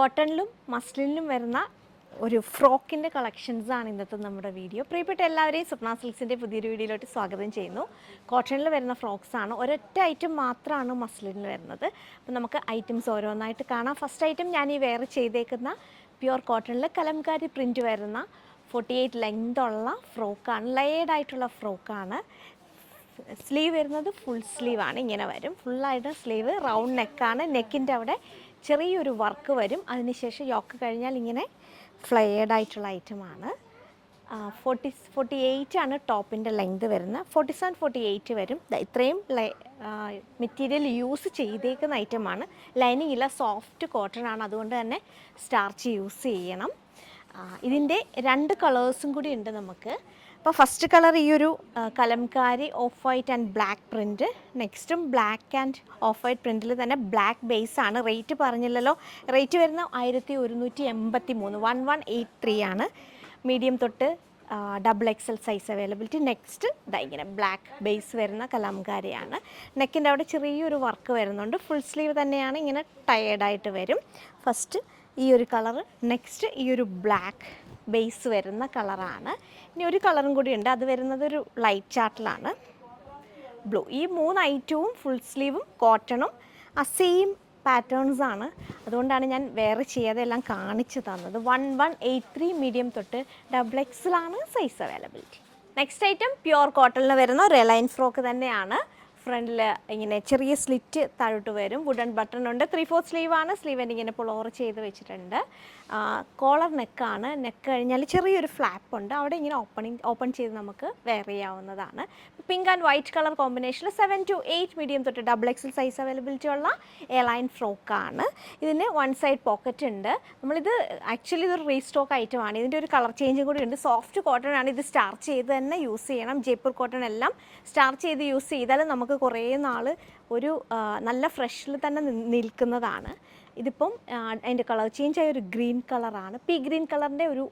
കോട്ടണിലും മസ്ലിനിലും വരുന്ന ഒരു ഫ്രോക്കിന്റെ കളക്ഷൻസ് ആണ് ഇന്നത്തെ നമ്മുടെ വീഡിയോ. പ്രിയപ്പെട്ട എല്ലാവരെയും സ്വപ്ന സിൽക്സിന്റെ പുതിയൊരു വീഡിയോയിലോട്ട് സ്വാഗതം ചെയ്യുന്നു. കോട്ടണിൽ വരുന്ന ഫ്രോക്സ് ആണ്. ഒരൊറ്റ ഐറ്റം മാത്രമാണ് മസ്ലിനിൽ വരുന്നത്. അപ്പോൾ നമുക്ക് ഐറ്റംസ് ഓരോന്നായിട്ട് കാണാം. ഫസ്റ്റ് ഐറ്റം ഞാൻ ഈ വെയർ ചെയ്തേക്കുന്ന പ്യുവർ കോട്ടണിൽ കലംകാരി പ്രിന്റ് വരുന്ന ഫോർട്ടി എയ്റ്റ് ലെങ്ത് ഉള്ള ഫ്രോക്കാണ് ലെയേഡ് ആയിട്ടുള്ള ഫ്രോക്കാണ് സ്ലീവ് വരുന്നത് ഫുൾ സ്ലീവാണ് ഇങ്ങനെ വരും. ഫുള്ളായിട്ട് സ്ലീവ് റൗണ്ട് നെക്കാണ് നെക്കിന്റെ അവിടെ ചെറിയൊരു വർക്ക് വരും. അതിനുശേഷം യോക്ക് കഴിഞ്ഞാൽ ഇങ്ങനെ ഫ്ലെയർഡ് ആയിട്ടുള്ള ഐറ്റമാണ് ഫോർട്ടി ഫോർട്ടി എയ്റ്റ് ആണ് ടോപ്പിന്റെ ലെങ്ത് വരുന്നത്. ഫോർട്ടി സെവൻ ഫോർട്ടി എയ്റ്റ് വരും ഇത്രയും മെറ്റീരിയൽ യൂസ് ചെയ്തേക്കുന്ന ഐറ്റമാണ് ലൈനിങ് ഇല്ല സോഫ്റ്റ് കോട്ടൺ ആണ്. അതുകൊണ്ട് തന്നെ സ്റ്റാർച്ച് യൂസ് ചെയ്യണം. ഇതിന്റെ രണ്ട് കളേഴ്സും കൂടി ഉണ്ട് നമുക്ക്. അപ്പോൾ ഫസ്റ്റ് കളർ ഈ ഒരു Kalamkari off white and black print നെക്സ്റ്റും black and off white പ്രിന്റിൽ തന്നെ ബ്ലാക്ക് ബേസ് ആണ്. റേറ്റ് പറഞ്ഞില്ലല്ലോ. റേറ്റ് വരുന്ന ആയിരത്തി ഒരുന്നൂറ്റി എൺപത്തി മൂന്ന് വൺ വൺ എയ്റ്റ് ത്രീ ആണ്. മീഡിയം തൊട്ട് double XL size availability next ഇതാ ഇങ്ങനെ ബ്ലാക്ക് ബേസ് വരുന്ന കലംകാരിയാണ്. നെക്കിന്റെ അവിടെ ചെറിയൊരു വർക്ക് വരുന്നുണ്ട്. ഫുൾ സ്ലീവ് തന്നെയാണ്. ഇങ്ങനെ ടയേർഡായിട്ട് വരും. ഫസ്റ്റ് ഈ ഒരു കളറ് നെക്സ്റ്റ് ഈ ഒരു ബ്ലാക്ക് ബേസ് വരുന്ന കളറാണ്. ഇനി ഒരു കളറും കൂടി ഉണ്ട്. അത് വരുന്നത് ഒരു ലൈറ്റ് ചാർട്ടിലാണ് ബ്ലൂ ഈ മൂന്ന് ഐറ്റവും ഫുൾ സ്ലീവും കോട്ടണും ആ സെയിം പാറ്റേൺസ് ആണ്. അതുകൊണ്ടാണ് ഞാൻ വേറെ ചെയ്യാതെ എല്ലാം കാണിച്ചു തന്നത്. One one eight three medium തൊട്ട് double എക്സിലാണ് size availability next item pure കോട്ടണിൽ വരുന്ന റിലയൻസ് ഫ്രോക്ക് തന്നെയാണ്. ഫ്രണ്ടിൽ ഇങ്ങനെ ചെറിയ സ്ലിറ്റ് താഴോട്ട് വരും. വുഡൻ ബട്ടൺ ഉണ്ട്. ത്രീ ഫോർ സ്ലീവ് ആണ്. സ്ലീവ് ഇങ്ങനെ പുളോർ ചെയ്ത് വെച്ചിട്ടുണ്ട്. കോളർ നെക്കാണ് നെക്ക് കഴിഞ്ഞാൽ ചെറിയൊരു ഫ്ലാപ്പ് ഉണ്ട്. അവിടെ ഇങ്ങനെ ഓപ്പണിങ് ഓപ്പൺ ചെയ്ത് നമുക്ക് വെയർ ചെയ്യാവുന്നതാണ്. പിങ്ക് ആൻഡ് വൈറ്റ് കളർ കോമ്പിനേഷനിൽ സെവൻ ടു എയ്റ്റ് മീഡിയം തൊട്ട് ഡബിൾ എക്സൽ സൈസ് അവൈലബിലിറ്റി ഉള്ള എയർലൈൻ ഫ്രോക്കാണ് ഇതിന് വൺ സൈഡ് പോക്കറ്റ് ഉണ്ട്. നമ്മളിത് ആക്ച്വലി ഇതൊരു റീസ്റ്റോക്ക് ആണ്. ഇതിന്റെ ഒരു കളർ ചേഞ്ചും കൂടി ഉണ്ട്. സോഫ്റ്റ് കോട്ടൺ ആണ് ഇത് സ്റ്റാർച്ച് ചെയ്ത് തന്നെ യൂസ് ചെയ്യണം. ജയ്പൂർ കോട്ടൺ എല്ലാം സ്റ്റാർച്ച് ചെയ്ത് യൂസ് ചെയ്താലും നമുക്ക് കുറേ നാൾ ഒരു നല്ല ഫ്രഷിൽ തന്നെ നിൽക്കുന്നതാണ്. ഇതിപ്പം അതിന്റെ കളർ ചേഞ്ച് ആയ ഒരു ഗ്രീൻ കളറാണ്. പി ഗ്രീൻ കളറിന്റെ ഒരു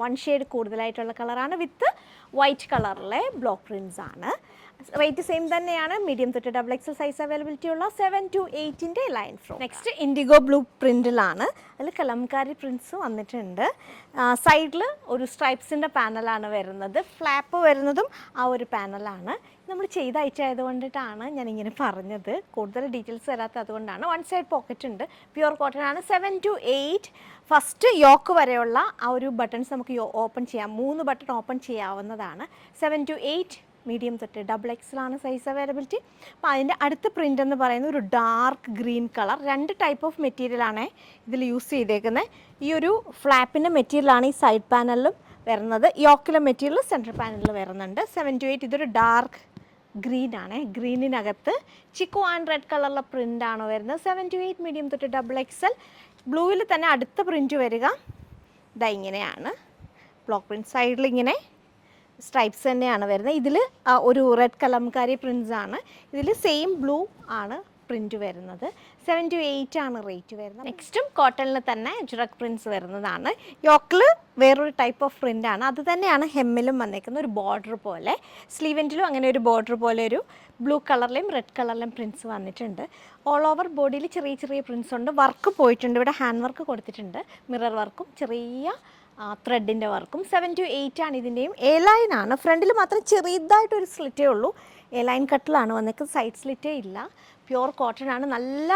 വൺ ഷെയ്ഡ് കൂടുതലായിട്ടുള്ള കളറാണ് വിത്ത് വൈറ്റ് കളറിലെ ബ്ലോക്ക് പ്രിൻസ് ആണ് റേറ്റ് സെയിം തന്നെയാണ്. മീഡിയം തൊട്ട് ഡബിൾ എക്സൽ സൈസ് അവൈലബിലിറ്റി ഉള്ള സെവൻ ടു എയ്റ്റിന്റെ ലൈൻ ഫ്രോ നെക്സ്റ്റ് ഇൻഡിഗോ ബ്ലൂ പ്രിന്റിലാണ് അതിൽ കലംകാരി പ്രിൻസ് വന്നിട്ടുണ്ട്. സൈഡിൽ ഒരു സ്ട്രൈപ്സിന്റെ പാനലാണ് വരുന്നത്. ഫ്ലാപ്പ് വരുന്നതും ആ ഒരു പാനലാണ് നമ്മൾ ചെയ്ത അയച്ചായതുകൊണ്ടിട്ടാണ് ഞാൻ ഇങ്ങനെ പറഞ്ഞത്. കൂടുതൽ ഡീറ്റെയിൽസ് തരാത്ത അതുകൊണ്ടാണ്. വൺ സൈഡ് പോക്കറ്റ് ഉണ്ട്. പ്യുവർ കോട്ടൺ ആണ്. Seven two eight first yoke വരെയുള്ള ആ ഒരു ബട്ടൺസ് നമുക്ക് ഓപ്പൺ ചെയ്യാം. മൂന്ന് ബട്ടൺ ഓപ്പൺ ചെയ്യാവുന്നതാണ്. സെവൻ ടു എയ്റ്റ് മീഡിയം തൊട്ട് ഡബിൾ എക്സിലാണ് സൈസ് അവൈലബിലിറ്റി അപ്പോൾ അതിന്റെ അടുത്ത പ്രിന്റ് എന്ന് പറയുന്നത് ഒരു ഡാർക്ക് ഗ്രീൻ കളർ രണ്ട് ടൈപ്പ് ഓഫ് മെറ്റീരിയലാണ് ഇതിൽ യൂസ് ചെയ്തേക്കുന്നത് ഈ ഒരു ഫ്ലാപ്പിന്റെ മെറ്റീരിയലാണ് ഈ സൈഡ് പാനലിലും വരുന്നത്. യോക്കിലെ മെറ്റീരിയൽ സെൻട്രൽ പാനലിൽ വരുന്നുണ്ട്. സെവൻ ടു എയ്റ്റ് ഇതൊരു ഡാർക്ക് ഗ്രീൻ ആണ്. ഗ്രീനിനകത്ത് ചിക്കു ആൻഡ് റെഡ് കളറിലെ പ്രിന്റ് ആണ് വരുന്നത്. സെവൻ ടു എയ്റ്റ് മീഡിയം തൊട്ട് ഡബിൾ എക്സൽ ബ്ലൂവിൽ തന്നെ അടുത്ത പ്രിന്റ് വരിക. ഇതാ ഇങ്ങനെയാണ്. ബ്ലോക്ക് പ്രിന്റ് സൈഡിൽ ഇങ്ങനെ സ്ട്രൈപ്സ് തന്നെയാണ് വരുന്നത്. ഇതിൽ ഒരു റെഡ് കലംകാരി പ്രിൻസ് ആണ്. ഇതിൽ സെയിം ബ്ലൂ ആണ് പ്രിന്റ് വരുന്നത്. സെവൻ ടു എയ്റ്റ് ആണ് റേറ്റ് വരുന്നത്. നെക്സ്റ്റും കോട്ടണിൽ തന്നെ ജുറക് പ്രിൻസ് വരുന്നതാണ്. യോക്കിൽ വേറൊരു ടൈപ്പ് ഓഫ് പ്രിന്റ് ആണ്. അത് തന്നെയാണ് ഹെമ്മിലും വന്നേക്കുന്ന ഒരു ബോർഡർ പോലെ. സ്ലീവെന്റിലും അങ്ങനെ ഒരു ബോർഡർ പോലെ ഒരു ബ്ലൂ കളറിലെയും റെഡ് കളറിലെയും പ്രിൻസ് വന്നിട്ടുണ്ട്. ഓൾ ഓവർ ബോഡിയിൽ ചെറിയ ചെറിയ പ്രിൻസ് ഉണ്ട്. വർക്ക് പോയിട്ടുണ്ട്. ഇവിടെ ഹാൻഡ് വർക്ക് കൊടുത്തിട്ടുണ്ട്. മിറർ വർക്കും ചെറിയ ത്രെഡിന്റെ വർക്കും സെവൻ ടു എയ്റ്റ് ആണ് ഇതിന്റെയും എ ലൈൻ ആണ്. ഫ്രണ്ടിൽ മാത്രം ചെറിയതായിട്ടൊരു സ്ലിറ്റേ ഉള്ളൂ. എ ലൈൻ കട്ടിലാണ് വന്നേക്കുന്നത് സൈഡ് സ്ലിറ്റേ ഇല്ല. പ്യുവർ കോട്ടൺ ആണ്. നല്ല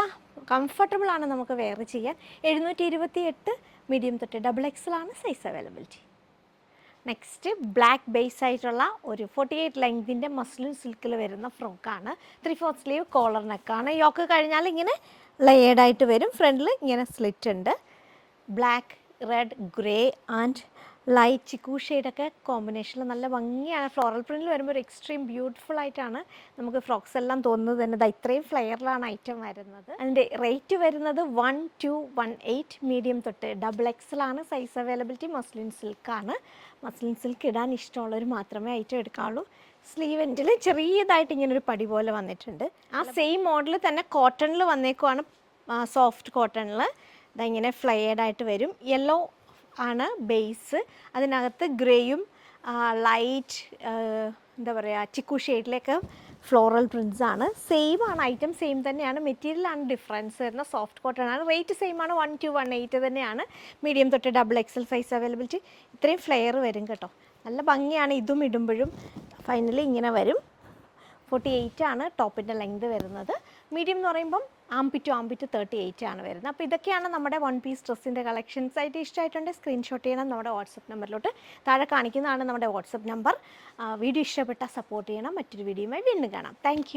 കംഫർട്ടബിൾ ആണ് നമുക്ക് വെയർ ചെയ്യാൻ. എഴുന്നൂറ്റി ഇരുപത്തി എട്ട് മീഡിയം തൊട്ട് double എക്സലാണ് size availability next black base ആയിട്ടുള്ള ഒരു ഫോർട്ടി എയ്റ്റ് ലെങ്തിന്റെ മസ്ലിൻ സിൽക്കിൽ വരുന്ന ഫ്രോക്കാണ് ത്രീ ഫോർത്ത് സ്ലീവ് കോളർ നെക്കാണ് യോക്ക് കഴിഞ്ഞാൽ ഇങ്ങനെ ലെയേർഡായിട്ട് വരും. ഫ്രണ്ടിൽ ഇങ്ങനെ സ്ലിറ്റ് ഉണ്ട്. Black red grey and light chikoo ഷെയ്ഡൊക്കെ കോമ്പിനേഷനിൽ നല്ല ഭംഗിയാണ്. ഫ്ലോറൽ പ്രിന്റിൽ വരുമ്പോൾ ഒരു എക്സ്ട്രീം ബ്യൂട്ടിഫുൾ ആയിട്ടാണ് നമുക്ക് ഫ്രോക്സ് എല്ലാം തോന്നുന്നത് തന്നെ. ദാ ഇത്രയും ഫ്ലെയറിലാണ് ഐറ്റം വരുന്നത്. അതിന്റെ റേറ്റ് വരുന്നത് one two one eight medium തൊട്ട് ഡബിൾ എക്സലാണ് സൈസ് അവൈലബിലിറ്റി മസ്ലിൻ സിൽക്കാണ് മസ്ലിൻ സിൽക്ക് ഇടാൻ ഇഷ്ടമുള്ളവർ മാത്രമേ ഐറ്റം എടുക്കാവുള്ളൂ. സ്ലീവെന്റിൽ ചെറിയതായിട്ട് ഇങ്ങനൊരു പടി പോലെ വന്നിട്ടുണ്ട്. ആ സെയിം മോഡൽ തന്നെ കോട്ടണിൽ വന്നേക്കുവാണ് സോഫ്റ്റ് കോട്ടണിൽ ഇങ്ങനെ ഫ്ലെയർഡായിട്ട് വരും. യെല്ലോ ആണ് ബേസ് അതിനകത്ത് ഗ്രേയും ലൈറ്റ് എന്താ പറയുക ചിക്കു ഷെയ്ഡിലേക്ക് ഫ്ലോറൽ പ്രിൻസ് ആണ്. സെയിം ആണ് ഐറ്റം സെയിം തന്നെയാണ്. മെറ്റീരിയലാണ് ഡിഫറൻസ് വരുന്ന സോഫ്റ്റ് കോട്ടൺ ആണ്. റേറ്റ് സെയിം ആണ് വൺ ടു വൺ എയ്റ്റ് തന്നെയാണ്. മീഡിയം തൊട്ട് ഡബിൾ എക്സൽ സൈസ് അവൈലബിലിറ്റി ഇത്രയും ഫ്ലെയർ വരും കേട്ടോ. നല്ല ഭംഗിയാണ് ഇതും ഇടുമ്പോഴും. ഫൈനലി ഇങ്ങനെ വരും. ഫോർട്ടി എയ്റ്റ് ആണ് ടോപ്പിന്റെ ലെങ്ത് വരുന്നത്. മീഡിയം എന്ന് പറയുമ്പം ആംപി ടു തേർട്ടി എയ്റ്റ് ആണ് വരുന്നത്. അപ്പോൾ ഇതൊക്കെയാണ് നമ്മുടെ വൺ പീസ് ഡ്രസ്സിന്റെ കളക്ഷൻസ് ആയിട്ട് ഇഷ്ടമായിട്ടുണ്ടെങ്കിൽ സ്ക്രീൻഷോട്ട് ചെയ്യണം. നമ്മുടെ വാട്സപ്പ് നമ്പറിലോട്ട് താഴെ കാണിക്കുന്നതാണ് നമ്മുടെ വാട്സപ്പ് നമ്പർ വീഡിയോ ഇഷ്ടപ്പെട്ടാൽ സപ്പോർട്ട് ചെയ്യണം. മറ്റൊരു വീഡിയോയുമായി വീണ്ടും കാണാം. താങ്ക്